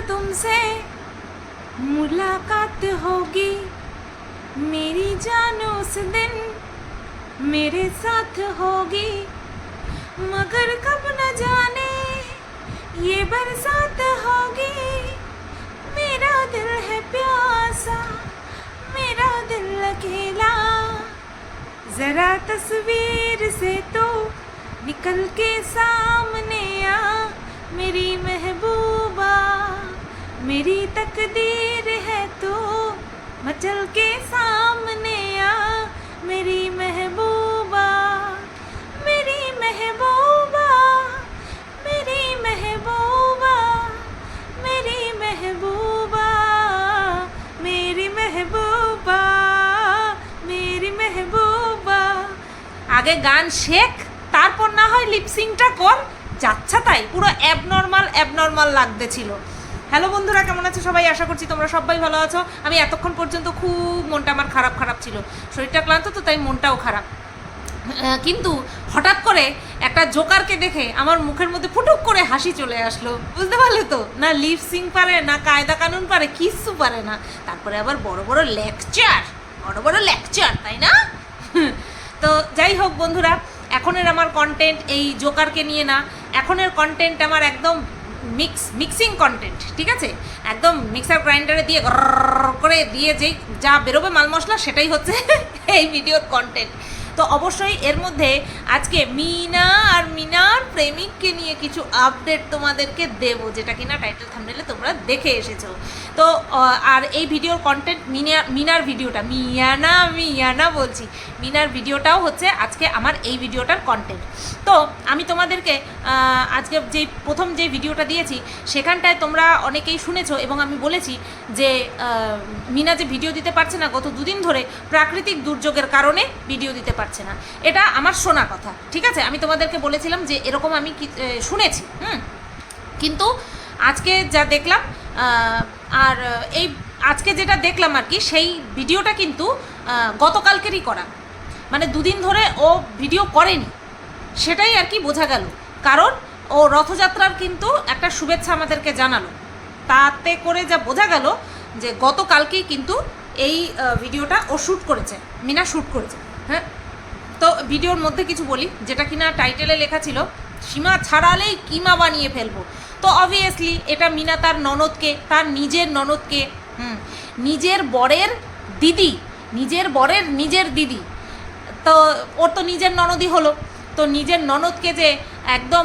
तुमसे मुलाकात होगी, मेरी जान उस दिन मेरे साथ होगी। मगर कब न जाने ये बरसात होगी। मेरा दिल है प्यासा, मेरा दिल अकेला। जरा तस्वीर से तो निकल के सामने आ मेरी महबूबा। मेरी तकदीर है तो मचल के सामने आ मेरी महबूबा मेरी महबूबा मेरी महबूबा मेरी महबूबा मेरी महबूबा মেরি মেহবুবা আগে গান শেখ তারপর না হয় লিপসিংটা কর যাচ্ছা তাই পুরো অ্যাবনর্মাল অ্যাবনর্মাল লাগতেছিল হ্যালো বন্ধুরা, কেমন আছো সবাই? আশা করছি তোমরা সবাই ভালো আছো। আমি এতক্ষণ পর্যন্ত খুব মনটা আমার খারাপ খারাপ ছিল। শরীরটা ক্লান্ত তো, তাই মনটাও খারাপ। কিন্তু হঠাৎ করে একটা জোকারকে দেখে আমার মুখের মধ্যে ফুটুক করে হাসি চলে আসলো। বুঝতে পারলে তো? না লিপ সিং পারে, না কায়দা কানুন পারে, কিচ্ছু পারে না। তারপরে আবার বড় বড় লেকচার, বড় বড় লেকচার, তাই না? তো যাই হোক বন্ধুরা, এখনের আমার কন্টেন্ট এই জোকারকে নিয়ে না, এখনের কন্টেন্ট আমার একদম মিক্স মিক্সিং কন্টেন্ট ঠিক আছে? একদম মিক্সার গ্রাইন্ডারে দিয়ে করে দিয়ে যেই যা বেরোবে মাল মশলা, সেটাই হচ্ছে এই ভিডিওর কন্টেন্ট তো অবশ্যই এর মধ্যে আজকে মিনা আর মিনার প্রেমিককে নিয়ে কিছু আপডেট তোমাদেরকে দেব, যেটা কিনা টাইটেল থামনেলে তোমরা দেখে এসেছ। তো আর এই ভিডিওর কন্টেন্ট মিনা, মিনার ভিডিওটা মিয়ানা মিয়ানা বলছি, মিনার ভিডিওটাও হচ্ছে আজকে আমার এই ভিডিওটার কন্টেন্ট তো, আমি তোমাদেরকে আজকে যেই প্রথম যে ভিডিওটা দিয়েছি, সেখানটায় তোমরা অনেকেই শুনেছো এবং আমি বলেছি যে মিনা যে ভিডিও দিতে পারছে না, গত দুদিন ধরে প্রাকৃতিক দুর্যোগের কারণে ভিডিও দিতে পারছে না। এটা আমার শোনা কথা, ঠিক আছে? আমি তোমাদেরকে বলেছিলাম যে এরকম আমি শুনেছি, হুম? কিন্তু আজকে যা দেখলাম আর এই আজকে যেটা দেখলাম আর কি, সেই ভিডিওটা কিন্তু গতকালকেরই করা। মানে দুদিন ধরে ও ভিডিও করেনি। সেটাই আর কি বোঝা গেল। কারণ ও রথযাত্রার কিন্তু একটা শুভেচ্ছা আমাদেরকে জানালো। তাতে করে যা বোঝা গেল যে গতকালকেই কিন্তু এই ভিডিওটা ও শ্যুট করেছে, মিনা শ্যুট করেছে হ্যাঁ? তো ভিডিওর মধ্যে কিছু বলি, যেটা কিনা টাইটেলে লেখা ছিল, সীমা ছাড়ালেই কিমা বানিয়ে ফেলব। তো অবভিয়াসলি এটা মিনা তার ননদকে, তার নিজের ননদকে, হুম, নিজের বরের দিদি, নিজের বরের নিজের দিদি। তো ওর তো নিজের ননদই হলো। তো নিজের ননদকে যে একদম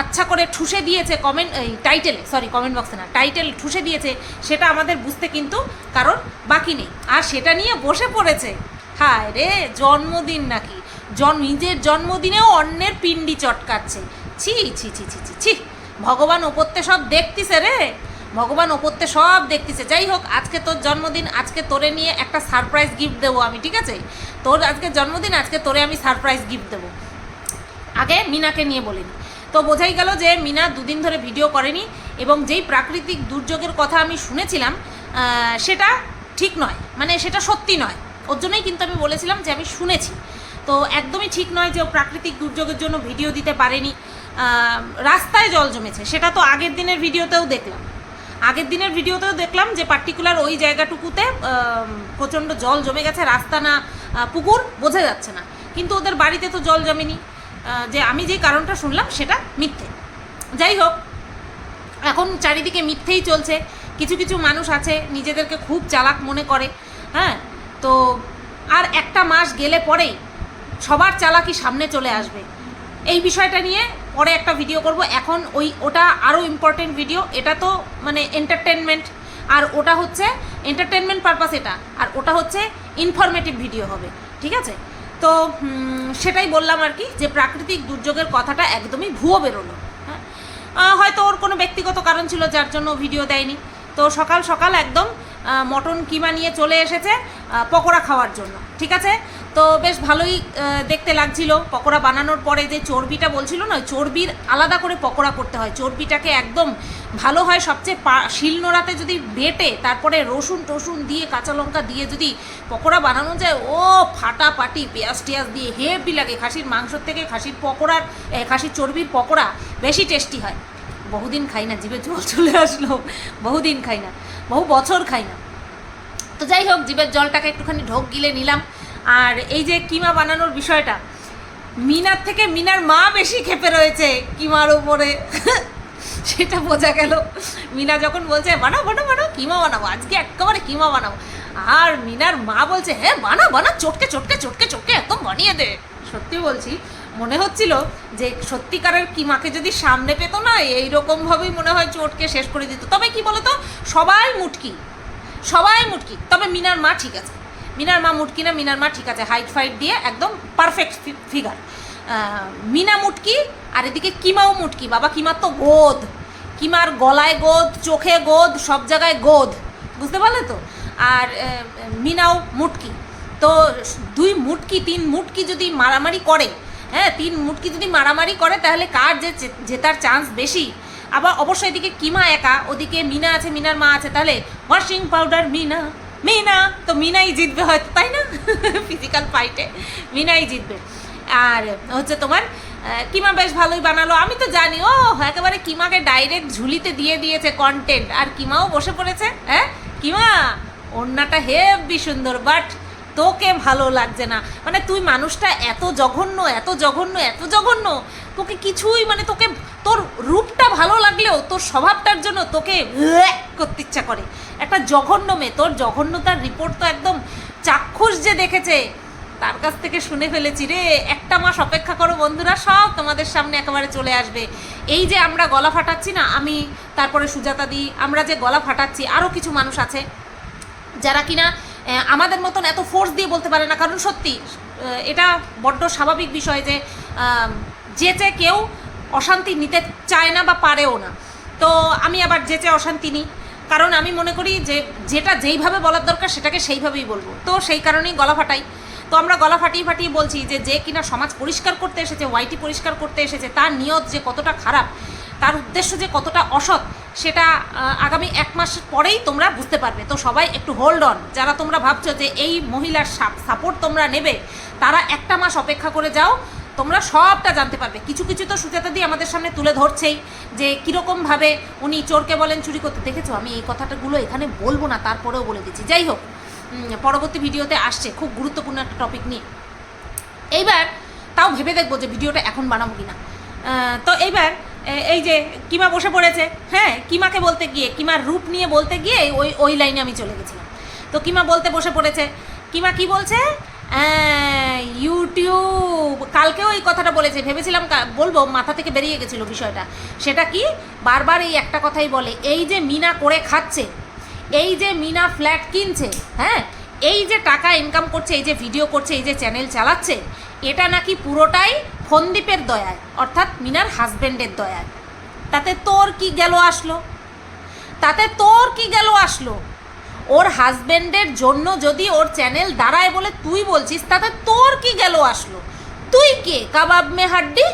আচ্ছা করে ঠুসে দিয়েছে কমেন্ট এই টাইটেলে সরি কমেন্ট বক্সে না টাইটেল ঠুসে দিয়েছে, সেটা আমাদের বুঝতে কিন্তু কারণ বাকি নেই। আর সেটা নিয়ে বসে পড়েছে। হায় রে, জন্মদিন নাকি। জন, নিজের জন্মদিনেও অন্যের পিণ্ডি চটকাচ্ছে। ছি ছি ছি ছি ছি ছি। ভগবান ওপরতে সব দেখতিছে রে। ভগবান ওপরতে সব দেখতেছে। যাই হোক, আজকে তোর জন্মদিন, আজকে তোরে নিয়ে একটা সারপ্রাইজ গিফট দেবো আমি, ঠিক আছে? তোর আজকে জন্মদিন, আজকে তোরে আমি সারপ্রাইজ গিফট দেবো। আগে মিনাকে নিয়ে বলিনি তো বোঝাই গেল যে মিনা দুদিন ধরে ভিডিও করেনি এবং যেই প্রাকৃতিক দুর্যোগের কথা আমি শুনেছিলাম সেটা ঠিক নয়। মানে সেটা সত্যি নয়। ওর জন্যই কিন্তু আমি বলেছিলাম যে আমি শুনেছি। তো একদমই ঠিক নয় যে ও প্রাকৃতিক দুর্যোগের জন্য ভিডিও দিতে পারেনি। রাস্তায় জল জমেছে। সেটা তো আগের দিনের ভিডিওতেও দেখলাম। আগের দিনের ভিডিওতেও দেখলাম যে পার্টিকুলার ওই জায়গাটুকুতে প্রচণ্ড জল জমে গেছে। রাস্তা না পুকুর বোঝা যাচ্ছে না। কিন্তু ওদের বাড়িতে তো জল জমেনি। যে আমি যে কারণটা শুনলাম সেটা মিথ্যে। যাই হোক, এখন চারিদিকে মিথ্যেই চলছে। কিছু কিছু মানুষ আছে, নিজেদেরকে খুব চালাক মনে করে। হ্যাঁ? তো আর একটা মাস গেলে পরেই সবার চালাকি সামনে চলে আসবে। এই বিষয়টা নিয়ে পরে একটা ভিডিও করব। এখন ওই, ওটা আরও ইম্পর্টেন্ট ভিডিও এটা তো মানে এন্টারটেনমেন্ট আর ওটা হচ্ছে এন্টারটেনমেন্ট পারপাস এটা। আর ওটা হচ্ছে ইনফরমেটিভ ভিডিও হবে। ঠিক আছে? তো সেটাই বললাম আর কি যে প্রাকৃতিক দুর্যোগের কথাটা একদমই ভুয়ো বেরোলো। হ্যাঁ? হয়তো ওর কোনো ব্যক্তিগত কারণ ছিল যার জন্য ভিডিও দেয়নি। তো সকাল সকাল একদম মটন কিমা নিয়ে চলে এসেছে পকোড়া খাওয়ার জন্য, ঠিক আছে? তো বেশ ভালোই দেখতে লাগছিল। পকোড়া বানানোর পরে যে চর্বিটা বলছিল না চর্বির আলাদা করে পকোড়া করতে হয়। চর্বিটাকে একদম ভালো হয়, সবচেয়ে পা শিলনোড়াতে যদি বেটে, তারপরে রসুন টসুন দিয়ে, কাঁচা লঙ্কা দিয়ে যদি পকোড়া বানানো যায়, ও ফাটা ফাটাফাটি, পেঁয়াজ টেয়াজ দিয়ে হেভি লাগে। খাসির মাংসর থেকে খাসির পকোড়ার খাসির চর্বির পকোড়া বেশি টেস্টি হয়। বহুদিন খাই না, জিভে জল চলে আসলো। বহুদিন খাই না। বহু বছর খাই না। তো যাই হোক, জীবের জলটাকে একটুখানি ঢোক গিলে নিলাম। আর এই যে কিমা বানানোর বিষয়টা, মিনার থেকে মিনার মা বেশি খেপে রয়েছে কিমার উপরে। সেটা বোঝা গেল। মিনা যখন বলছে, বানাও বানাও বানাও, কিমা বানাবো, আজকে একেবারে কিমা বানাবো। আর মিনার মা বলছে হ্যাঁ বানা বানা চটকে চটকে চটকে চটকে, একদম বানিয়ে দে। সত্যি বলছি মনে হচ্ছিল যে সত্যিকারের কিমাকে যদি সামনে পেতো না, এইরকমভাবেই মনে হয় চটকে শেষ করে দিত। তবে কি বলতো? সবাই মুটকি। সবাই মুটকি। তবে মিনার মা ঠিক আছে। মিনার মা মুটকি না, মিনার মা ঠিক আছে। হাইট ফাইট দিয়ে একদম পারফেক্ট ফিগার মিনা মুটকি, আর এদিকে কিমাও মুটকি। বাবা, কিমার তো গোদ। কিমার গলায় গোদ, চোখে গোদ, সব জায়গায় গোদ। বুঝতে পারলে তো? আর মিনাও মুটকি। তো দুই মুটকি, তিন মুটকি যদি মারামারি করে হ্যাঁ তিন মুটকি যদি মারামারি করে, তাহলে কার যে জেতার চান্স বেশি? আবার অবশ্যই এদিকে কিমা একা, ওদিকে মিনা আছে, মিনার মা আছে, তাহলে ওয়াশিং পাউডার মিনা। মিনা! তো মিনাই জিতবে হয়তো, তাই না? ফিজিক্যাল ফাইটে মিনাই জিতবে। আর হচ্ছে তোমার কিমা বেশ ভালোই বানালো। আমি তো জানি ও একেবারে কিমাকে ডাইরেক্ট ঝুলিতে দিয়ে দিয়েছে কন্টেন্ট আর কিমাও বসে পড়েছে হ্যাঁ? কিমা, ওড়নাটা হেভি সুন্দর বাট তোকে ভালো লাগছে না। মানে তুই মানুষটা এত জঘন্য এত জঘন্য এত জঘন্য, তোকে কিছুই মানে তোকে, তোর রূপটা ভালো লাগলেও তোর স্বভাবটার জন্য তোকে করতে ইচ্ছা করে। একটা জঘন্য মেয়ে, তোর জঘন্যতার রিপোর্ট তো একদম চাক্ষুষ যে দেখেছে, তার কাছ থেকে শুনে ফেলেছি রে। একটা মাস অপেক্ষা করো বন্ধুরা, সব তোমাদের সামনে একেবারে চলে আসবে। এই যে আমরা গলা ফাটাচ্ছি না, আমি, তারপরে সুজাতা দি, আমরা যে গলা ফাটাচ্ছি আরও কিছু মানুষ আছে, যারা কিনা আমাদের মতন এত ফোর্স দিয়ে বলতে পারে না। কারণ সত্যি এটা বড্ড স্বাভাবিক বিষয় যে যেচে কেউ অশান্তি নিতে চায় না বা পারেও না। তো আমি আবার যেচে অশান্তি নিই। কারণ আমি মনে করি যে, যেটা যেইভাবে বলার দরকার সেটাকে সেইভাবেই বলব। তো সেই কারণেই গলা ফাটাই। তো আমরা গলা ফাটিয়ে ফাটিয়ে বলছি যে যে কিনা সমাজ পরিষ্কার করতে এসেছে ওয়াইটি পরিষ্কার করতে এসেছে, তার নিয়ত যে কতটা খারাপ তার উদ্দেশ্য যে কতটা অসৎ, সেটা আগামী এক মাস পরেই তোমরা বুঝতে পারবে। তো সবাই একটু হোল্ড অন যারা তোমরা ভাবছ যে এই মহিলার সাপোর্ট তোমরা নেবে, তারা একটা মাস অপেক্ষা করে যাও, তোমরা সবটা জানতে পারবে। কিছু কিছু তো সুজাতা দিয়ে আমাদের সামনে তুলে ধরছেই যে কীরকমভাবে উনি চোরকে বলেন, চুরি করতে। দেখেছ? আমি এই কথাটাগুলো এখানে বলব না, তারপরেও বলে দিচ্ছি। যাই হোক পরবর্তী ভিডিওতে আসছে খুব গুরুত্বপূর্ণ একটা টপিক নিয়ে। এইবার, তাও ভেবে দেখব যে ভিডিওটা এখন বানাবো কি না তো এইবার এই যে কিমা বসে পড়েছে হ্যাঁ কিমাকে বলতে গিয়ে, কিমার রূপ নিয়ে বলতে গিয়ে ওই ওই লাইনে আমি চলে গেছিলাম। তো কিমা বলতে বসে পড়েছে, কিমা কি বলছে? ইউটিউব কালকেও এই কথাটা বলেছে, ভেবেছিলাম বলব, মাথা থেকে বেরিয়ে গেছিল বিষয়টা। সেটা কি? বারবার এই একটা কথাই বলে, এই যে মিনা করে খাচ্ছে, এই যে মিনা ফ্ল্যাট কিনছে হ্যাঁ এই যে টাকা ইনকাম করছে, এই যে ভিডিও করছে, এই যে চ্যানেল চালাচ্ছে, এটা নাকি পুরোটাই ফন্দীপের দয়ায়, অর্থাৎ মিনার হাজব্যান্ডের দয়ায়। তাতে তোর কি গেল আসলো? তাতে তোর কি গেল আসলো? ওর হাজব্যান্ডের জন্য যদি ওর চ্যানেল দাঁড়ায় বলে তুই বলছিস, তাতে তোর কি গেল আসলো? তুই কে? কাবাব মে হাড্ডি?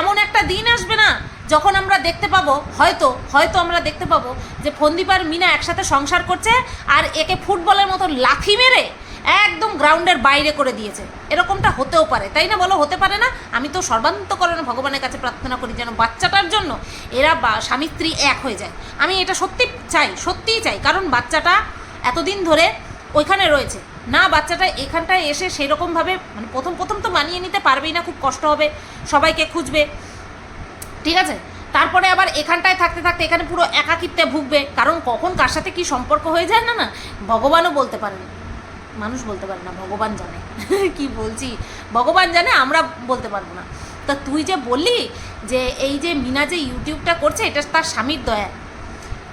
এমন একটা দিন আসবে না যখন আমরা দেখতে পাবো, হয়তো হয়তো আমরা দেখতে পাবো যে ফন্দীপ আর মিনা একসাথে সংসার করছে আর একে ফুটবলের মতো লাথি মেরে একদম গ্রাউন্ডের বাইরে করে দিয়েছে। এরকমটা হতেও পারে, তাই না বলো? হতে পারে না? আমি তো সর্বান্তকরণে ভগবানের কাছে প্রার্থনা করি যেন বাচ্চাটার জন্য এরা স্বামী স্ত্রী এক হয়ে যায়। আমি এটা সত্যি চাই, সত্যিই চাই, কারণ বাচ্চাটা এতদিন ধরে ওইখানে রয়েছে। না, বাচ্চাটা এখানটায় এসে সেরকমভাবে মানে প্রথম প্রথম তো মানিয়ে নিতে পারবেই না, খুব কষ্ট হবে, সবাইকে খুঁজবে। ঠিক আছে? তারপরে আবার এখানটায় থাকতে থাকতে এখানে পুরো একাকিত্বে ভুগবে, কারণ কখন কার সাথে কি সম্পর্ক হয়ে যায় না না, ভগবানও বলতে পারেন। মানুষ বলতে পারে না, ভগবান জানে। কি বলছি? ভগবান জানে, আমরা বলতে পারব না। তা তুই যে বললি যে এই যে মিনা যে ইউটিউবটা করছে, এটা তার স্বামীর দয়া।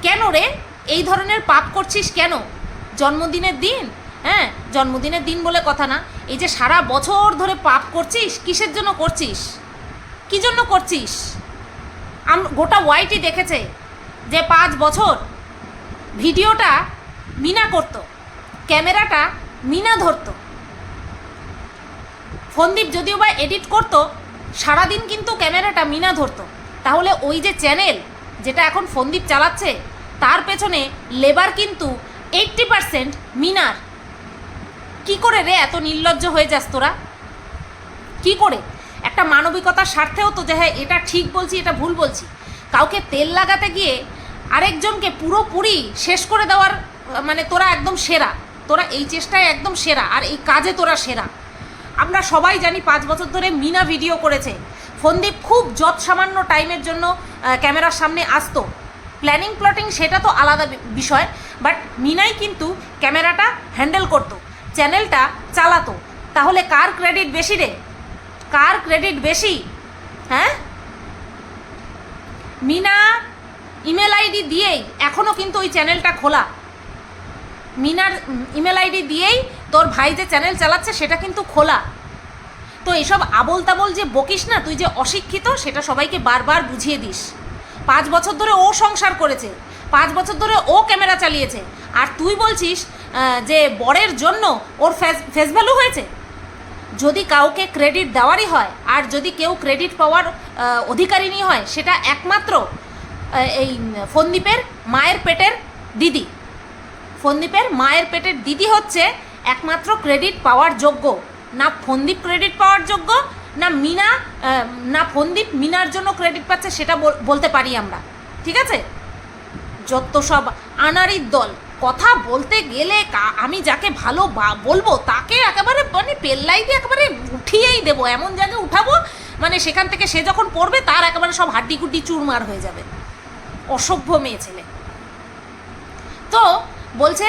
কেন রে? এই ধরনের পাপ করছিস কেন? জন্মদিনের দিন? হ্যাঁ জন্মদিনের দিন বলে কথা না। এই যে সারা বছর ধরে পাপ করছিস, কিসের জন্য করছিস? কি জন্য করছিস? আম, গোটা ওয়াইটি দেখেছে যে পাঁচ বছর ভিডিওটা মিনা করতো। ক্যামেরাটা মিনা ধরতো। ফন্দীপ যদিও বা এডিট করতো, সারাদিন কিন্তু ক্যামেরাটা মিনা ধরতো। তাহলে ওই যে চ্যানেল যেটা এখন ফন্দীপ চালাচ্ছে, তার পেছনে লেবার কিন্তু এইট্টি পারসেন্ট মিনার। কি করে রে এত নির্লজ্জ হয়ে যাস তোরা? কি করে? একটা মানবিকতার স্বার্থেও তো যে হ্যাঁ এটা ঠিক বলছি, এটা ভুল বলছি। কাউকে তেল লাগাতে গিয়ে আরেকজনকে পুরোপুরি শেষ করে দেওয়ার মানে তোরা একদম সেরা। তোরা এই চেষ্টায় একদম সেরা, আর এই কাজে তোরা সেরা। আমরা সবাই জানি পাঁচ বছর ধরে মিনা ভিডিও করেছে। ফন্দীপ খুব যৎ সামান্য টাইমের জন্য ক্যামেরার সামনে আসতো। প্ল্যানিং, প্লটিং সেটা তো আলাদা বিষয়, বাট মিনাই কিন্তু ক্যামেরাটা হ্যান্ডেল করতো, চ্যানেলটা চালাতো। তাহলে কার ক্রেডিট বেশি রে? কার ক্রেডিট বেশি? হ্যাঁ? মিনা, ইমেল আইডি দিয়েই এখনও কিন্তু ওই চ্যানেলটা খোলা। মিনার ইমেল আইডি দিয়েই তোর ভাই যে চ্যানেল চালাচ্ছে সেটা কিন্তু খোলা। তো এসব আবল তাবল যে বকিস না, তুই যে অশিক্ষিত, সেটা সবাইকে বারবার বুঝিয়ে দিস। পাঁচ বছর ধরে ও সংসার করেছে, পাঁচ বছর ধরে ও ক্যামেরা চালিয়েছে, আর তুই বলছিস যে বরের জন্য ওর ফেস ফেস ভ্যালু হয়েছে? যদি কাউকে ক্রেডিট দেওয়ারই হয়, আর যদি কেউ ক্রেডিট পাওয়ার অধিকারিণী হয়, সেটা একমাত্র এই ফন্দীপের মায়ের পেটের দিদি। ফন্দীপের মায়ের পেটের দিদি হচ্ছে একমাত্র ক্রেডিট পাওয়ার যোগ্য। না ফন্দীপ ক্রেডিট পাওয়ার যোগ্য, না মিনা না ফন্দীপ মিনার জন্য ক্রেডিট পাচ্ছে সেটা বল- বলতে পারি আমরা। ঠিক আছে? যত সব আনারির দল, কথা বলতে গেলে আমি যাকে ভালো বলব তাকে একেবারে মানে পেল্লাই দিয়ে একেবারে উঠিয়েই দেবো, এমন জায়গায় উঠাবো মানে সেখান থেকে সে যখন পড়বে তার একেবারে সব হাড্ডি গুড্ডি চুরমার হয়ে যাবে। অসভ্য মেয়ে ছেলে। তো বলছে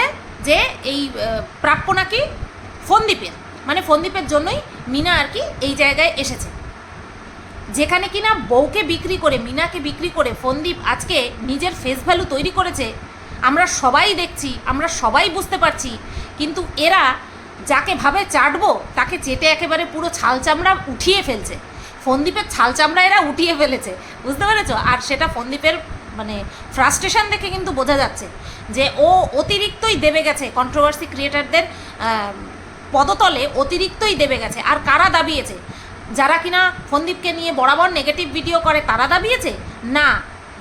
যে এই প্রাপ্য নাকি ফন্দীপের। মানে ফন্দীপের জন্যই মিনা আর কি এই জায়গায় এসেছে। যেখানে কিনা বউকে বিক্রি করে, মিনাকে বিক্রি করে ফন্দীপ আজকে নিজের ফেস ভ্যালু তৈরি করেছে। আমরা সবাই দেখছি, আমরা সবাই বুঝতে পারছি, কিন্তু এরা যাকে ভাবে চাটবো, তাকে চেটে একেবারে পুরো ছাল চামড়া উঠিয়ে ফেলছে। ফন্দীপের ছাল চামড়া এরা উঠিয়ে ফেলেছে, বুঝতে পেরেছ? আর সেটা ফন্দীপের মানে ফ্রাস্ট্রেশন দেখে কিন্তু বোঝা যাচ্ছে যে ও অতিরিক্তই দেবে গেছে কন্ট্রোভার্সি ক্রিয়েটারদের পদতলে অতিরিক্তই দেবে গেছে। আর কারা দাবিয়েছে? যারা কিনা ফন্দীপকে নিয়ে বরাবর নেগেটিভ ভিডিও করে, তারা দাবিয়েছে? না,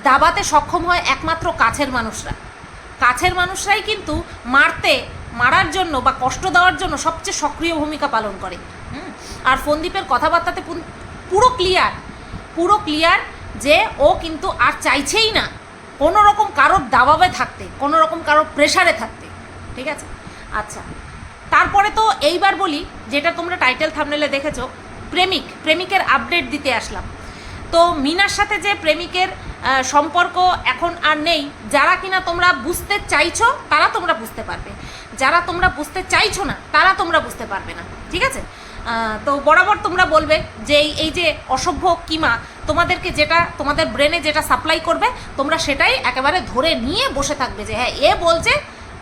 দাবাতে সক্ষম হয় একমাত্র কাছের মানুষরা। কাছের মানুষরাই কিন্তু মারতে, মারার জন্য বা কষ্ট দেওয়ার জন্য সবচেয়ে সক্রিয় ভূমিকা পালন করে? আর ফন্দীপের কথাবার্তাতে পুরো ক্লিয়ার পুরো ক্লিয়ার যে ও কিন্তু আর চাইছেই না কোনো রকম কারোর দাবাবে থাকতে, কোনো রকম কারোর প্রেশারে থাকতে, ঠিক আছে? আচ্ছা তারপরে তো এইবার বলি, যেটা তোমরা টাইটেল থামনেলে দেখেছ, প্রেমিক, প্রেমিকের আপডেট দিতে আসলাম। তো মিনার সাথে যে প্রেমিকের সম্পর্ক এখন আর নেই, যারা কিনা তোমরা বুঝতে চাইছো, তারা তোমরা বুঝতে পারবে। যারা তোমরা বুঝতে চাইছো না, তারা তোমরা বুঝতে পারবে না, ঠিক আছে? তো বরাবর তোমরা বলবে যে এই- যে অসভ্য কিমা, তোমাদেরকে যেটা তোমাদের ব্রেনে যেটা সাপ্লাই করবে, তোমরা সেটাই একেবারে ধরে নিয়ে বসে থাকবে যে হ্যাঁ এ বলছে,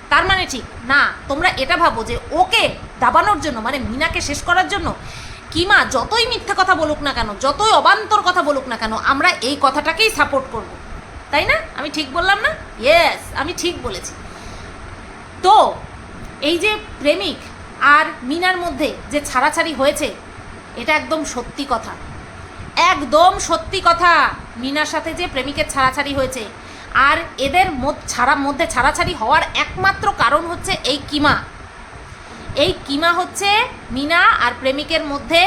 তার মানে ঠিক। না, তোমরা এটা ভাবো যে ওকে দাবানোর জন্য মানে মিনাকে শেষ করার জন্য, কিমা যতই মিথ্যা কথা বলুক না কেন, যতই অবান্তর কথা বলুক না কেন, আমরা এই কথাটাকেই সাপোর্ট করব। তাই না? আমি ঠিক বললাম না? ইয়েস আমি ঠিক বলেছি। তো, এই যে প্রেমিক আর মিনার মধ্যে যে ছাড়াছাড়ি হয়েছে, এটা একদম সত্যি কথা। একদম সত্যি কথা, মিনার সাথে যে প্রেমিকের ছাড়াছাড়ি হয়েছে, আর এদের ছাড়া, মধ্যে ছাড়াছাড়ি হওয়ার একমাত্র কারণ হচ্ছে এই কিমা। এই কিমা হচ্ছে মিনা আর প্রেমিকের মধ্যে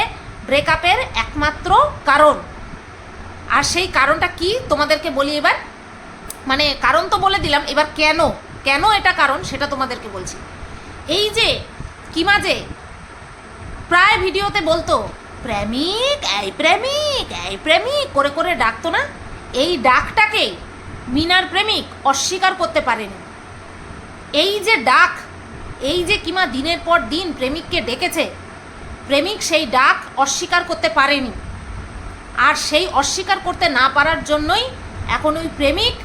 ব্রেকআপের একমাত্র কারণ। আর সেই কারণটা কি তোমাদেরকে বলি এবার? মানে কারণ তো বলে দিলাম, এবার কেন? কেন এটা কারণ সেটা তোমাদেরকে বলছি। এই যে কিমা যে প্রায় ভিডিওতে বলতো, প্রেমিক, এই প্রেমিক এই প্রেমিক, করে করে ডাকতো না। এই ডাকটাকে মিনার প্রেমিক অস্বীকার করতে পারেনি। এই যে ডাক, এই যে কিমা দিনের পর দিন প্রেমিককে ডেকেছে, প্রেমিক সেই ডাক অস্বীকার করতে পারেনি। আর সেই অস্বীকার করতে না পারার জন্যই এখন ওই প্রেমিক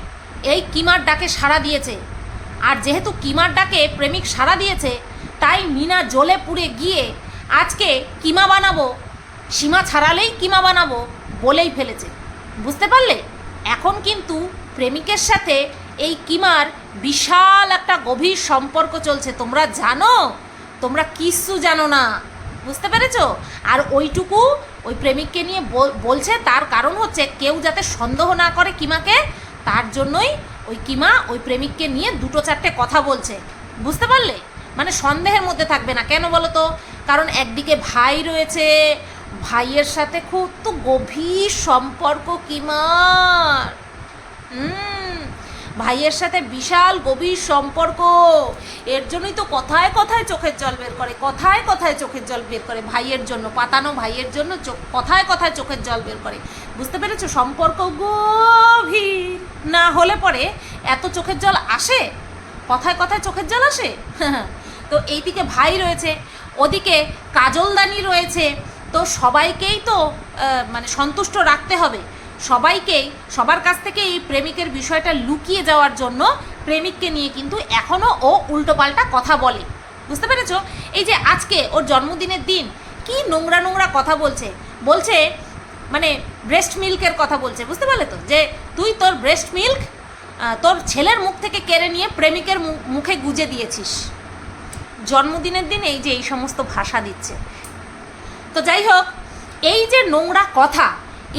এই কিমার ডাকে সাড়া দিয়েছে। আর যেহেতু কিমার ডাকে প্রেমিক সাড়া দিয়েছে তাই মিনা জ্বলে পুড়ে গিয়ে আজকে কিমা বানাবো? সীমা ছাড়ালেই কিমা বানাবো বলেই ফেলেছে। বুঝতে পারলে? এখন কিন্তু প্রেমিকের সাথে এই কিমার বিশাল একটা গভীর সম্পর্ক চলছে। তোমরা জানো? তোমরা কিচ্ছু জানো না। বুঝতে পেরেছ? আর ওইটুকু ওই প্রেমিককে নিয়ে বলছে, তার কারণ হচ্ছে কেউ যাতে সন্দেহ না করে কিমাকে, তার জন্যই ওই কিমা ওই প্রেমিককে নিয়ে দুটো চারটে কথা বলছে। বুঝতে পারলে? মানে সন্দেহের মধ্যে থাকবে না। কেন বলো তো? কারণ একদিকে ভাই রয়েছে, ভাইয়ের সাথে খুব তো গভীর সম্পর্ক কিমার হুম, ভাইয়ের সাথে বিশাল গভীর সম্পর্ক। এর জন্যই তো কথায় কথায় চোখের জল বের করে, কথায় কথায় চোখের জল বের করে ভাইয়ের জন্য, পাতানো ভাইয়ের জন্য চোখ, কথায় কথায় চোখের জল বের করে। বুঝতে পেরেছ? সম্পর্ক গভীর। না হলে পরে এত চোখের জল আসে? কথায় কথায় চোখের জল আসে? তো এইদিকে ভাই রয়েছে, ওদিকে কাজলদানি রয়েছে, তো সবাইকেই তো মানে সন্তুষ্ট রাখতে হবে। সবাইকেই সবার কাছ থেকে এই প্রেমিকের বিষয়টা লুকিয়ে যাওয়ার জন্য প্রেমিককে নিয়ে কিন্তু এখনও ও উল্টোপাল্টা কথা বলে। বুঝতে পেরেছ? এই যে আজকে ওর জন্মদিনের দিন, কি নোংরা নোংরা কথা বলছে। বলছে মানে ব্রেস্ট মিল্কের কথা বলছে, বুঝতে পারলে তো? যে তুই তোর ব্রেস্ট মিল্ক তোর ছেলের মুখ থেকে কেড়ে নিয়ে প্রেমিকের মুখে গুজে দিয়েছিস। জন্মদিনের দিন এই যে এই সমস্ত ভাষা দিচ্ছে তো যাই হোক এই যে নোংরা কথা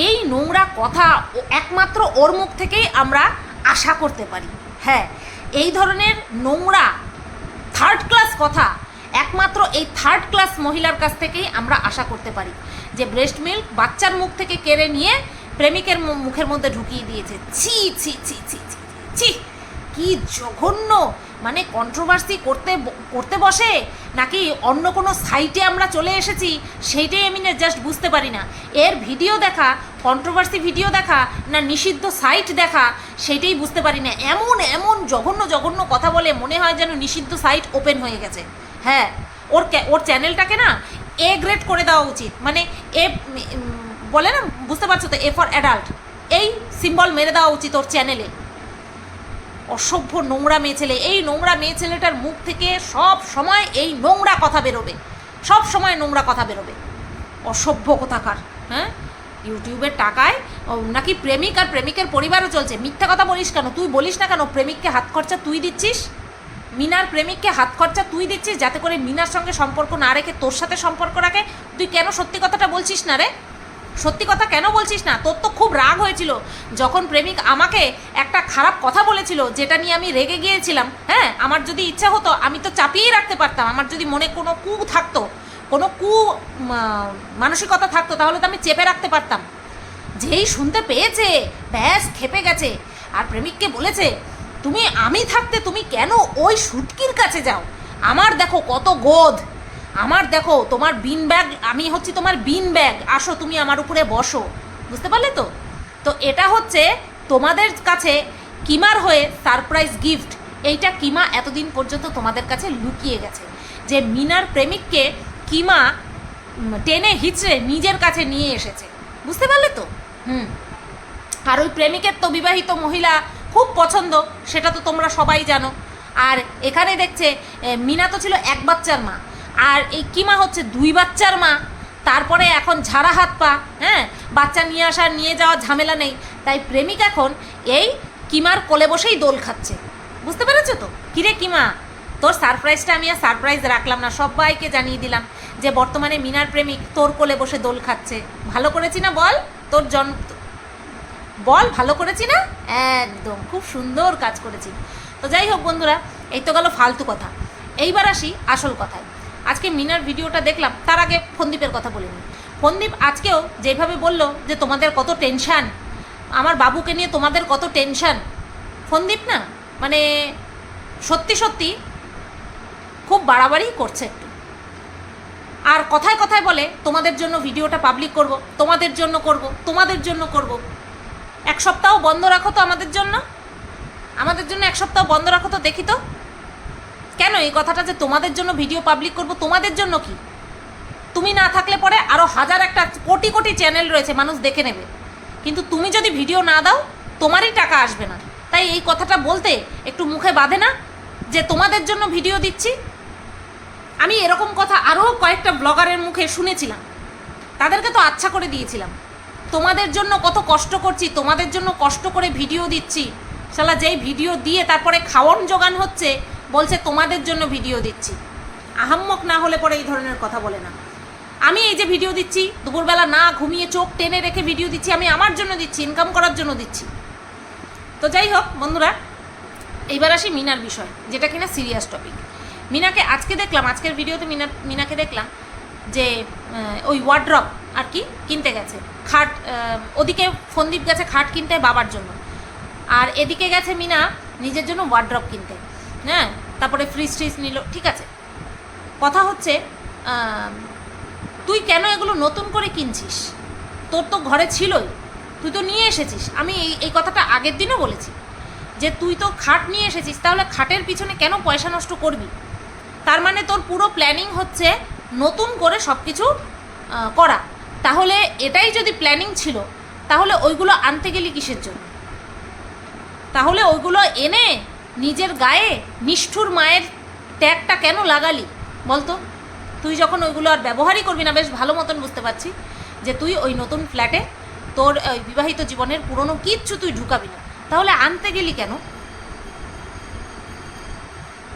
এই নোংরা কথা একমাত্র ওর মুখ থেকেই আমরা আশা করতে পারি হ্যাঁ এই ধরনের নোংরা থার্ড ক্লাস কথা একমাত্র এই থার্ড ক্লাস মহিলার কাছ থেকেই আমরা আশা করতে পারি যে ব্রেস্ট মিল্ক বাচ্চার মুখ থেকে কেড়ে নিয়ে প্রেমিকের মুখের মধ্যে ঢুকিয়ে দিয়েছে ছি ছি ছি ছি ছি ছি কি জঘন্য মানে কন্ট্রোভার্সি করতে করতে বসে? নাকি অন্য কোনো সাইটে আমরা চলে এসেছি? সেইটাই আমি না জাস্ট বুঝতে পারি না। এর ভিডিও দেখা কন্ট্রোভার্সি ভিডিও দেখা, না নিষিদ্ধ সাইট দেখা, সেইটাই বুঝতে পারি না। এমন এমন জঘন্য জঘন্য কথা বলে মনে হয় যেন নিষিদ্ধ সাইট ওপেন হয়ে গেছে। হ্যাঁ ওর ওর চ্যানেলটাকে না এ গ্রেড করে দেওয়া উচিত। মানে এ বলে না, বুঝতে পারছ তো? এ ফর অ্যাডাল্ট এই সিম্বল মেরে দেওয়া উচিত ওর চ্যানেলে অসভ্য নোংরা মেয়ে ছেলে। এই নোংরা মেয়ে ছেলেটার মুখ থেকে সব সময় এই নোংরা কথা বেরোবে। সব সময় নোংরা কথা বেরোবে। অসভ্য কোথাকার হ্যাঁ? ইউটিউবের টাকায় নাকি প্রেমিক আর প্রেমিকের পরিবারও চলছে। মিথ্যা কথা বলিস কেন? তুই বলিস না কেন, প্রেমিককে হাত খরচা তুই দিচ্ছিস? মিনার প্রেমিককে হাত খরচা তুই দিচ্ছিস যাতে করে মিনার সঙ্গে সম্পর্ক না রেখে তোর সাথে সম্পর্ক রাখে? তুই কেন সত্যি কথাটা বলছিস না রে? সত্যি কথা কেন বলছিস না? তোর তো খুব রাগ হয়েছিল। যখন প্রেমিক আমাকে একটা খারাপ কথা বলেছিল, যেটা নিয়ে আমি রেগে গিয়েছিলাম হ্যাঁ? আমার যদি ইচ্ছা হতো, আমি তো চাপিয়েই রাখতে পারতাম। আমার যদি মনে কোনো কু থাকতো, কোনো কু মানসিকতা থাকতো, তাহলে তো আমি চেপে রাখতে পারতাম। যেই শুনতে পেয়েছে, ব্যাস, খেপে গেছে। আর প্রেমিককে বলেছে, তুমি আমি থাকতে তুমি কেন ওই সুটকির কাছে যাও? আমার দেখো কত গোদ আমার দেখো, তোমার বিন ব্যাগ আমি হচ্ছি তোমার বিন ব্যাগ আসো, তুমি আমার উপরে বসো। বুঝতে পারলে তো? তো এটা হচ্ছে তোমাদের কাছে কিমার হয়ে সারপ্রাইজ গিফট এইটা কিমা এতদিন পর্যন্ত তোমাদের কাছে লুকিয়ে গেছে। যে মিনার প্রেমিককে কিমা টেনে হিচড়ে নিজের কাছে নিয়ে এসেছে। বুঝতে পারলে তো? হুম। আর ওই প্রেমিকের তো বিবাহিত মহিলা খুব পছন্দ, সেটা তো তোমরা সবাই জানো। আর এখানে দেখছে মিনা তো ছিল এক বাচ্চার মা। আর এই কিমা হচ্ছে? দুই বাচ্চার মা। তারপরে এখন ঝাড়া হাত পা হ্যাঁ? বাচ্চা নিয়ে আসা নিয়ে যাওয়ার ঝামেলা নেই। তাই প্রেমিক এখন এই কিমার কোলে বসেই দোল খাচ্ছে। বুঝতে পেরেছ তো? কিরে কিমা? তোর সারপ্রাইজটা আমি আর সারপ্রাইজ রাখলাম না। সবাইকে জানিয়ে দিলাম যে বর্তমানে মিনার প্রেমিক তোর কোলে বসে দোল খাচ্ছে। ভালো করেছি না বল? তোর জন বল, ভালো করেছি না? একদম, খুব সুন্দর কাজ করেছি। তো যাই হোক বন্ধুরা, এই তো গেল ফালতু কথা। এইবার আসি আসল কথায়। আজকে মিনার ভিডিওটা দেখলাম, তার আগে ফন্দীপের কথা বলিনি। ফন্দীপ আজকেও যেভাবে বলল যে তোমাদের কত টেনশান, আমার বাবুকে নিয়ে তোমাদের কত টেনশান। ফন্দীপ না মানে সত্যি সত্যি খুব বাড়াবাড়ি করছে একটু। আর কথায় কথায় বলে, তোমাদের জন্য ভিডিওটা পাবলিক করব, তোমাদের জন্য করব, তোমাদের জন্য করব। এক সপ্তাহ বন্ধ রাখো তো আমাদের জন্য। আমাদের জন্য এক সপ্তাহ বন্ধ রাখো তো, দেখি তো। কেন এই কথাটা যে তোমাদের জন্য ভিডিও পাবলিক করব? তোমাদের জন্য কি? তুমি না থাকলে পরে আরও হাজার একটা কোটি কোটি চ্যানেল রয়েছে, মানুষ দেখে নেবে। কিন্তু তুমি যদি ভিডিও না দাও, তোমারই টাকা আসবে না। তাই এই কথাটা বলতে একটু মুখে বাঁধে না যে তোমাদের জন্য ভিডিও দিচ্ছি। আমি এরকম কথা আরও কয়েকটা ব্লগারের মুখে শুনেছিলাম। তাদেরকে তো আচ্ছা করে দিয়েছিলাম। তোমাদের জন্য কত কষ্ট করছি, তোমাদের জন্য কষ্ট করে ভিডিও দিচ্ছি। শালা যেই ভিডিও দিয়ে তারপরে খাওয়ন জোগান হচ্ছে বলছে, তোমাদের জন্য ভিডিও দিচ্ছি। আহাম্মক না হলে পরে এই ধরনের কথা বলে না। আমি এই যে ভিডিও দিচ্ছি, দুপুরবেলা না ঘুমিয়ে চোখ টেনে রেখে ভিডিও দিচ্ছি, আমি আমার জন্য দিচ্ছি ইনকাম করার জন্য দিচ্ছি। তো যাই হোক, বন্ধুরা, এইবার আসি মিনার বিষয়, যেটা কিনা সিরিয়াস টপিক মিনাকে আজকে দেখলাম, আজকের ভিডিওতে মিনা, মিনাকে দেখলাম যে ওই ওয়ার্ড্রপ আর কি কিনতে গেছে। খাট ওদিকে ফন্দীপ গেছে খাট কিনতে বাবার জন্য। আর এদিকে গেছে মিনা নিজের জন্য ওয়ার্ড্রপ কিনতে। হ্যাঁ? তারপরে ফ্রিজ ট্রিজ নিল, ঠিক আছে? কথা হচ্ছে তুই কেন এগুলো নতুন করে কিনছিস? তোর তো ঘরে ছিলই, তুই তো নিয়ে এসেছিস। আমি এই এই কথাটা আগের দিনও বলেছি, যে তুই তো খাট নিয়ে এসেছিস, তাহলে খাটের পিছনে কেন পয়সা নষ্ট করবি? তার মানে তোর পুরো প্ল্যানিং হচ্ছে নতুন করে সব কিছু করা। তাহলে এটাই যদি প্ল্যানিং ছিল, তাহলে ওইগুলো আনতে গেলি কিসের জন্য? তাহলে ওইগুলো এনে নিজের গায়ে নিষ্ঠুর মায়ের ট্যাগটা কেন লাগালি? বলতো, তুই যখন ওইগুলো আর ব্যবহারই করবি না, বেশ ভালো মতন বুঝতে পারছি যে তুই ওই নতুন ফ্ল্যাটে তোর বিবাহিত জীবনের পুরনো কিচ্ছু তুই ঢুকাবি না। তাহলে আনতে গেলি কেন?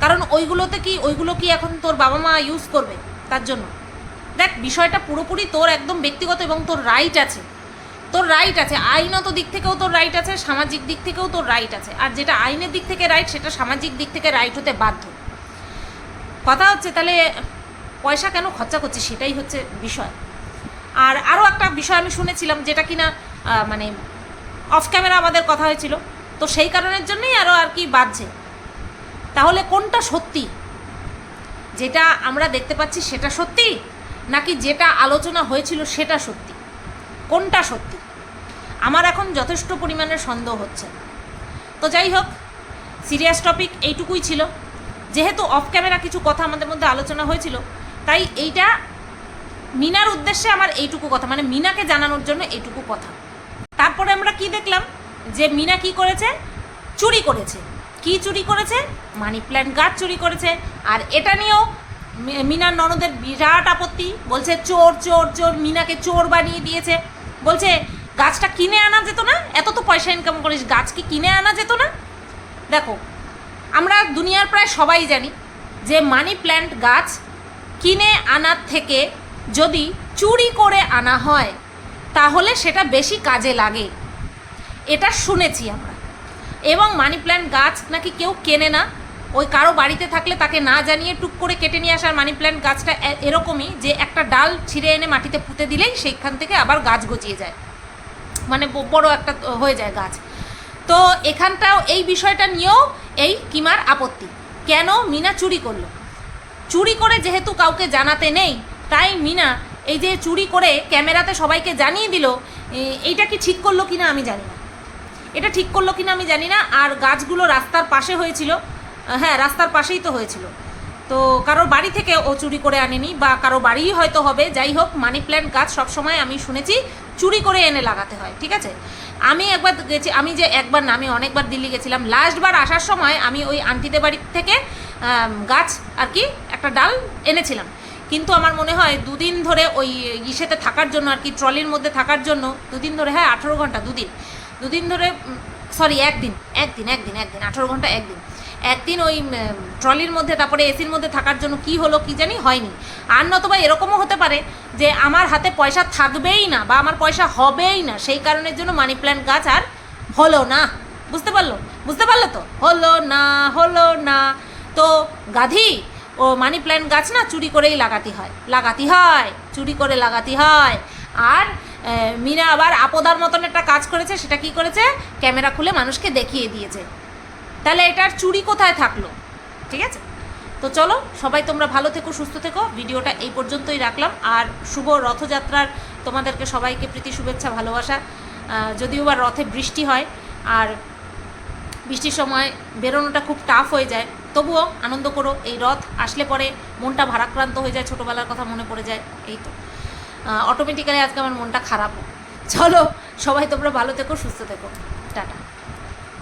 কারণ ওইগুলোতে কি, ওইগুলো কি এখন তোর বাবা মা ইউজ করবে তার জন্য? দেখ, বিষয়টা পুরোপুরি তোর একদম ব্যক্তিগত এবং তোর রাইট আছে। তোর রাইট আছে। আইনত দিক থেকেও তোর রাইট আছে, সামাজিক দিক থেকেও তোর রাইট আছে। আর যেটা আইনের দিক থেকে রাইট সেটা সামাজিক দিক থেকে রাইট হতে বাধ্য। কথা হচ্ছে, তাহলে পয়সা কেন খরচা করছে সেটাই হচ্ছে বিষয়। আর আরও একটা বিষয় আমি শুনেছিলাম, যেটা কিনা মানে অফ ক্যামেরা আমাদের কথা হয়েছিল। তো সেই কারণের জন্যই আরও আর কি বাজছে তাহলে কোনটা সত্যি? যেটা আমরা দেখতে পাচ্ছি সেটা সত্যি? নাকি যেটা আলোচনা হয়েছিল সেটা সত্যি? কোনটা সত্যি? আমার এখন যথেষ্ট পরিমাণে সন্দেহ হচ্ছে। তো যাই হোক সিরিয়াস টপিক এইটুকুই ছিল। যেহেতু অফ ক্যামেরা কিছু কথা আমাদের মধ্যে আলোচনা হয়েছিল, তাই এইটা মিনার উদ্দেশ্যে আমার এইটুকু কথা মানে মিনাকে জানানোর জন্য এইটুকু কথা। তারপরে আমরা কি দেখলাম? যে মিনা কি করেছে? চুরি করেছে। কি চুরি করেছে? মানি প্ল্যান্ট গাছ চুরি করেছে। আর এটা নিয়েও মিনার ননদের বিরাট আপত্তি। বলছে, চোর চোর চোর, মিনাকে চোর বানিয়ে দিয়েছে। বলছে, গাছটা কিনে আনা যেত না? এত তো পয়সা ইনকাম করিস গাছ কি কিনে আনা যেত না? দেখো, আমরা দুনিয়ার প্রায় সবাই জানি যে মানি প্ল্যান্ট গাছ কিনে আনার থেকে যদি চুরি করে আনা হয়, তাহলে সেটা বেশি কাজে লাগে। এটা শুনেছি আমরা। এবং মানি প্ল্যান্ট গাছ নাকি কেউ কেনে না ওই কারও বাড়িতে থাকলে তাকে না জানিয়ে টুক করে কেটে নিয়ে আসার মানি প্ল্যান্ট গাছটা এরকমই যে একটা ডাল ছিঁড়ে এনে মাটিতে পুঁতে দিলেই সেইখান থেকে আবার গাছ গজিয়ে যায়। মানে বড় একটা হয়ে যায় গাছ। তো এখানটাও এই বিষয়টা নিয়েও এই কিমার আপত্তি। কেন মিনা চুরি করল? চুরি করে যেহেতু কাউকে জানাতে নেই, তাই মিনা এই যে চুরি করে ক্যামেরাতে সবাইকে জানিয়ে দিল এইটা কি ঠিক করল কিনা আমি জানি না। এটা ঠিক করল কিনা আমি জানি না, আর গাছগুলো রাস্তার পাশে হয়েছিল। হ্যাঁ রাস্তার পাশেই তো হয়েছিল। তো কারোর বাড়ি থেকে ও চুরি করে আনেনি বা কারও বাড়িই হয়তো হবে। যাই হোক মানি প্ল্যান্ট গাছ সবসময় আমি শুনেছি, চুরি করে এনে লাগাতে হয়, ঠিক আছে? আমি একবার গেছি, আমি যে একবার না, আমি অনেকবার দিল্লি গেছিলাম। লাস্টবার আসার সময় আমি ওই আন্টিদের বাড়ি থেকে গাছ আর কি, একটা ডাল এনেছিলাম। কিন্তু আমার মনে হয় দুদিন ধরে ওই ইসেতে থাকার জন্য আর কি, ট্রলির মধ্যে থাকার জন্য দুদিন ধরে হ্যাঁ আঠেরো ঘণ্টা, দুদিন। দুদিন ধরে সরি একদিন একদিন একদিন একদিন, আঠেরো ঘণ্টা, একদিন। একদিন ওই ট্রলির মধ্যে, তারপরে এসির মধ্যে থাকার জন্য কি হলো কি জানি হয়নি। আর নতবা এরকমও হতে পারে যে আমার হাতে পয়সা থাকবেই না বা আমার পয়সা হবেই না, সেই কারণের জন্য মানি প্ল্যান্ট গাছ আর হলো না। বুঝতে পারল? বুঝতে পারল তো? হলো না হলো না। তো গাধি, ও মানি প্ল্যান্ট গাছ না চুরি করেই লাগাতে হয় লাগাতে হয়, চুরি করে লাগাতে হয়। আর মীরা আবার আপদার মতন একটা কাজ করেছে, সেটা কি করেছে? ক্যামেরা খুলে মানুষকে দেখিয়ে দিয়েছে। তাহলে এটার চুরি কোথায় থাকল? ঠিক আছে? তো চলো, সবাই তোমরা ভালো থেকো, সুস্থ থেকো। ভিডিওটা এই পর্যন্তই রাখলাম। আর শুভ রথযাত্রার তোমাদেরকে সবাইকে প্রীতি, শুভেচ্ছা, ভালোবাসা। যদিও বা রথে বৃষ্টি হয়, আর বৃষ্টির সময় বেরোনোটা খুব টাফ হয়ে যায়। তবুও আনন্দ করো, এই রথ আসলে পরে মনটা ভারাক্রান্ত হয়ে যায়, ছোটোবেলার কথা মনে পড়ে যায়, এই তো। অটোমেটিক্যালি আজকে আমার মনটা খারাপ। চলো, সবাই তোমরা ভালো থেকো, সুস্থ থেকো। টাটা।